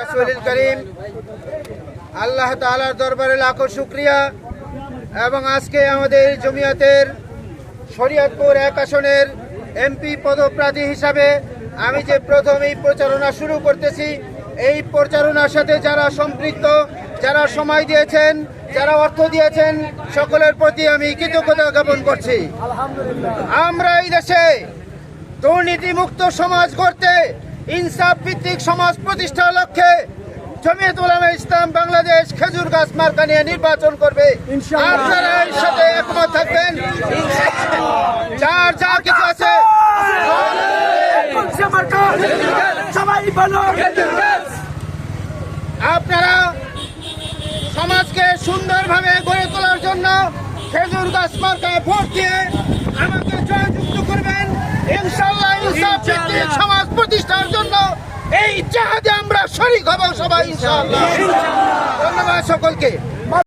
রাসূলুল করিম আল্লাহ তাআলার দরবারে লাখো শুক্রিয়া এবং আজকে আমাদের জমিয়াতের শরীয়তপুর এক আসনের এমপি পদপ্রার্থী হিসাবে আমি যে প্রথম এই প্রচারণা শুরু করতেছি এই প্রচারণার সাথে যারা সম্পৃক্ত যারা সময় দিয়েছেন যারা অর্থ দিয়েছেন সকলের প্রতি আমি কৃতজ্ঞতা জ্ঞাপন করছি। আমরা এই দেশে দুর্নীতিমুক্ত সমাজ গড়তে ইনসাফ ভিত্তিক সমাজ প্রতিষ্ঠার লক্ষ্যে জমিয়ত উলামা ইসলাম বাংলাদেশ খেজুর গাছ মার্কা নিয়ে নির্বাচন করবে। আপনারা এর সাথে একমত থাকবেন যার যা কিছু আছে আপনারা সমাজকে সুন্দরভাবে গড়ে তোলার জন্য খেজুর গাছ মার্কায় ভোট দিয়ে আমাকে জয়যুক্ত করবেন। ইনশাল্লাহ ইনসাফ ভিত্তিক সমাজ প্রতিষ্ঠার জন্য এই জাহাজে আমরা শরিক হব সবাই ইনশাআল্লাহ। ধন্যবাদ সকলকে।